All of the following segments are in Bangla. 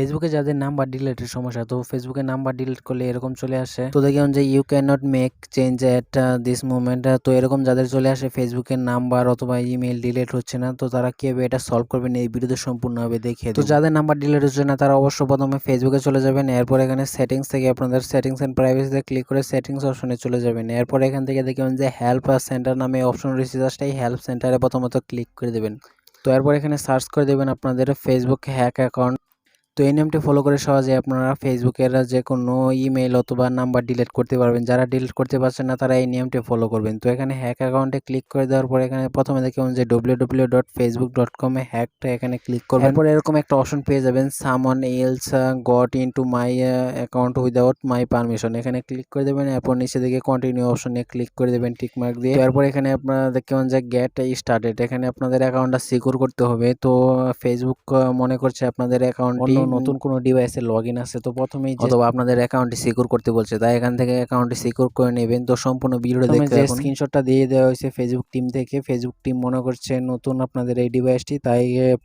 ফেসবুকে যাদের নাম্বার ডিলিটের সমস্যা, তো ফেসবুকে নাম্বার ডিলিট করলে এরকম চলে আসে। তো দেখলাম যে you can not make change at this movement তো এরকম যাদের চলে আসে ফেসবুকের নাম্বার অথবা ইমেল ডিলিট হচ্ছে না, তো তারা কীভাবে এটা সলভ করবেন এই ভিডিওতে সম্পূর্ণভাবে দেখে তো যাদের নাম্বার ডিলিট হচ্ছে না, তারা অবশ্য প্রথমে ফেসবুকে চলে যাবেন, এরপর এখানে সেটিংস থেকে আপনাদের সেটিংস অ্যান্ড প্রাইভেসিতে ক্লিক করে সেটিংস অপশনে চলে যাবেন। এরপর এখান থেকে দেখবেন যে হেল্প সেন্টার নামে অপশন রয়েছে জাস্ট এই হেল্প সেন্টারে প্রথমত ক্লিক করে দেবেন। তো এরপর এখানে সার্চ করে দেবেন আপনাদের ফেসবুক হ্যাক অ্যাকাউন্ট তো এই নেমটি ফলো করে সহজে আপনারা ফেসবুকের যে কোনো ইমেল অথবা নাম্বার ডিলিট করতে পারবেন। যারা ডিলিট করতে পারছেন না তারা এই নিয়মটি ফলো করবেন। তো এখানে হ্যাক অ্যাকাউন্টে ক্লিক করে দেওয়ার পর এখানে প্রথমে দেখুন যে W W dot Facebook dot কমে হ্যাকটা এখানে ক্লিক করবেন। এরপর এরকম একটা অপশন পেয়ে যাবেন someone else got into my account without my permission এখানে ক্লিক করে দেবেন এরপর নিচে দিকে কন্টিনিউ অপশনে ক্লিক করে দেবেন টিক মার্ক দিয়ে। এরপর এখানে আপনারা দেখবেন যে গেট স্টার্টেড এখানে আপনাদের অ্যাকাউন্টটা সিকিউর করতে হবে। তো ফেসবুক মনে করছে আপনাদের অ্যাকাউন্ট নতুন কোনো ডিভাইসে লগ ইন আছে তো প্রথমেই অথবা আপনাদের অ্যাকাউন্টটি সিকিউর করতে বলছে তাই এখান থেকে অ্যাকাউন্টটি সিকিউর করে নেবেন। তো সম্পূর্ণ ভিডিওটা দেখতে যে স্ক্রিনশটটা দিয়ে দেওয়া হয়েছে ফেসবুক টিম থেকে ফেসবুক টিম মনে করছে নতুন আপনাদের এই ডিভাইসটি তাই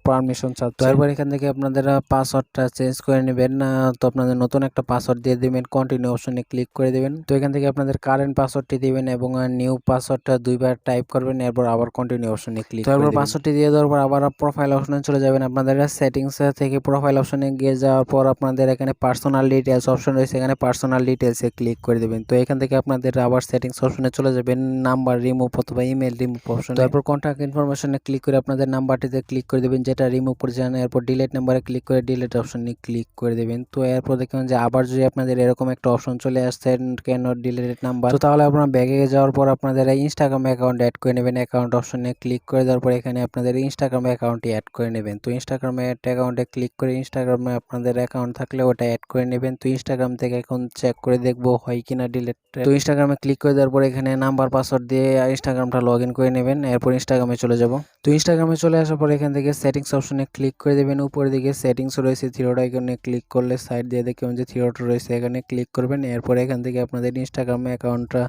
পারমিশন চাচ্ছে। এরপর এখান থেকে আপনাদের পাসওয়ার্ডটা চেঞ্জ করে নেবেন। না তো আপনাদের নতুন একটা পাসওয়ার্ড দিয়ে দেবেন কন্টিনিউ অপশনে ক্লিক করে দেবেন। তো এখান থেকে আপনাদের কারেন্ট পাসওয়ার্ডটি দিবেন এবং নিউ পাসওয়ার্ডটা দুইবার টাইপ করবেন এরপর আবার কন্টিনিউ অপশনে ক্লিক তারপর পাসওয়ার্ডটি দিয়ে দেওয়ার পর আবার প্রোফাইল অপশনে চলে যাবেন আপনাদের। সেটিংস থেকে প্রোফাইল অপশনে গিয়ে যাওয়ার পর আপনাদের এখানে পার্সোনাল ডিটেলস অপশন রয়েছে, এখানে পার্সোনাল ডিটেলসে ক্লিক করে দেবেন। তো এখান থেকে আপনাদের আবার সেটিংস অপশনে চলে যাবেন নাম্বার রিমুভ অথবা ইমেল রিমুভ অপশন তারপর কন্ট্যাক্ট ইনফরমেশনে ক্লিক করে আপনাদের নাম্বারটিতে ক্লিক করে দেবেন, যেটা রিমুভ করেছেন এরপর ডিলেট নাম্বারে ক্লিক করে ডিলেট অপশনে ক্লিক করে দেবেন। তো এরপর দেখবেন যে আবার যদি আপনাদের এরকম একটা অপশন চলে আসছে, কেন ডিলেটেড নাম্বার তো তাহলে আপনার ব্যাগে যাওয়ার পর আপনাদের ইনস্টাগ্রাম অ্যাকাউন্ট অ্যাড করে নেবেন অ্যাকাউন্ট অপশনে ক্লিক করে দেওয়ার পর এখানে আপনাদের ইনস্টাগ্রাম অ্যাকাউন্টটি অ্যাড করে নেবেন। তো ইনস্টাগ্রামে অ্যাকাউন্টে ক্লিক করে ইনস্টাগ্রামে আপনাদের অ্যাকাউন্ট থাকলে ওটা অ্যাড করে নেবেন। তো ইনস্টাগ্রাম থেকে এখন চেক করে দেখব হয় কিনা ডিলেট তো ইনস্টাগ্রামে ক্লিক করে দেওয়ার পর এখানে নাম্বার পাসওয়ার্ড দিয়ে ইনস্টাগ্রামটা লগ ইন করে নেবেন এরপর ইনস্টাগ্রামে চলে যাব। তো ইনস্টাগ্রামে চলে আসার পর এখান থেকে সেটিংস অপশনে ক্লিক করে দেবেন। উপরের দিকে সেটিংস রয়েছে থিরোটা এখানে ক্লিক করলে সাইড দিয়ে দেখবেন যে থিরোটা রয়েছে এখানে ক্লিক করবেন। এরপর এখান থেকে আপনাদের ইনস্টাগ্রামে অ্যাকাউন্টটা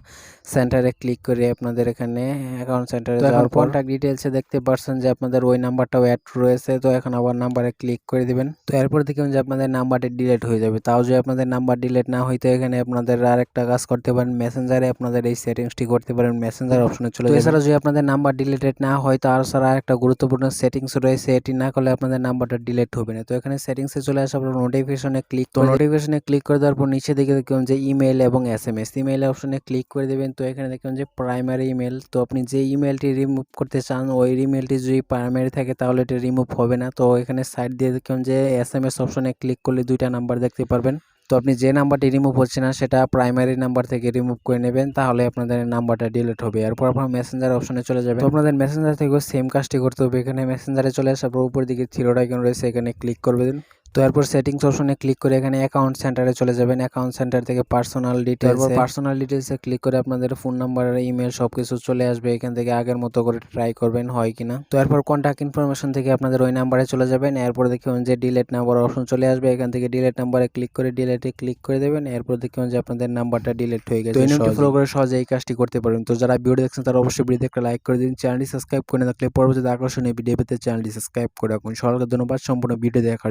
সেন্টারে ক্লিক করে আপনাদের এখানে অ্যাকাউন্ট সেন্টারে যাওয়ার পর কন্ট্যাক্ট ডিটেলসে দেখতে পারছেন যে আপনাদের ওই নাম্বারটাও অ্যাড রয়েছে। তো এখন আবার নাম্বারে ক্লিক করে দিবেন। তো এরপর দেখবেন যে আপনাদের নাম্বারটি ডিলেট হয়ে যাবে। তাও যদি আপনাদের নাম্বার ডিলেট না হইতো এখানে আপনাদের আর একটা কাজ করতে পারেন মেসেঞ্জারে আপনাদের এই সেটিংসটি করতে পারেন মেসেঞ্জার অপশনে চলে যাবে এছাড়া যদি আপনাদের নাম্বার ডিলিটেড না হয় তো তার ছাড়া একটা গুরুত্বপূর্ণ সেটিংস রয়েছে এটি না করলে আপনাদের নাম্বারটা ডিলেট হবে না। তো এখানে সেটিংসে চলে আসার পর নোটিফিকেশনে ক্লিক তো নোটিফিকেশনে ক্লিক করে দেওয়ার পর নিচে দিকে দেখবেন যে ইমেল এবং এস এম এস ইমেল অপশনে ক্লিক করে দেবেন তো এখানে দেখবেন যে প্রাইমারি ইমেল তো আপনি যে ইমেলটি রিমুভ করতে চান ওই ইমেলটি যদি প্রাইমারি থাকে তাহলে এটা রিমুভ হবে না। তো এখানে সাইড দিয়ে দেখবেন যে এস এম এস অপশনে ক্লিক করলে দুইটা নাম্বার দেখতে পারবেন। তো আপনি যে নাম্বারটি রিমুভ হচ্ছে না, সেটা প্রাইমারি নাম্বার থেকে রিমুভ করে নেবেন, তাহলে আপনাদের নাম্বারটা ডিলিট হবে। এরপর আপনার মেসেঞ্জার অপশনে চলে যাবে আপনাদের মেসেঞ্জার থেকেও সেম কাজটি করতে হবে। এখানে মেসেঞ্জারে চলে আসার পর উপর দিকে থিরোড আইকন রয়েছে, এখানে ক্লিক করবেন। তো এরপর সেটিংস অপশনে ক্লিক করে এখানে অ্যাকাউন্ট সেন্টারে চলে যাবেন। অ্যাকাউন্ট সেন্টার থেকে পার্সোনাল ডিটেলস এরপর পার্সোনাল ডিটেলসে ক্লিক করে আপনাদের ফোন নাম্বার আর ইমেল সব কিছু চলে আসবে। এখান থেকে আগের মতো করে ট্রাই করবেন হয় কিনা। তো এরপর কন্ট্যাক্ট ইনফরমেশন থেকে আপনাদের ওই নাম্বারে চলে যাবেন। এরপর দেখবেন যে ডিলেট নাম্বার অপশন চলে আসবে। এখান থেকে ডিলেট নাম্বারে ক্লিক করে ডিলেটে ক্লিক করে দেবেন। এরপর দেখবেন যে আপনাদের নাম্বারটা ডিলেট হয়ে গেছে তো ফলো করে সহজে এই কাজটি করতে পারেন তো যারা ভিডিও দেখছেন তারা অবশ্যই ভিডিওতে একটা লাইক করে দিন। চ্যানেলটি সাবস্ক্রাইব করে থাকলে পরবর্তীতে আকর্ষণীয় ভিডিও পেতে চ্যানেলটি সাবস্ক্রাইব করে রাখুন। সরকার ধন্যবাদ। সম্পূর্ণ ভিডিও দেখার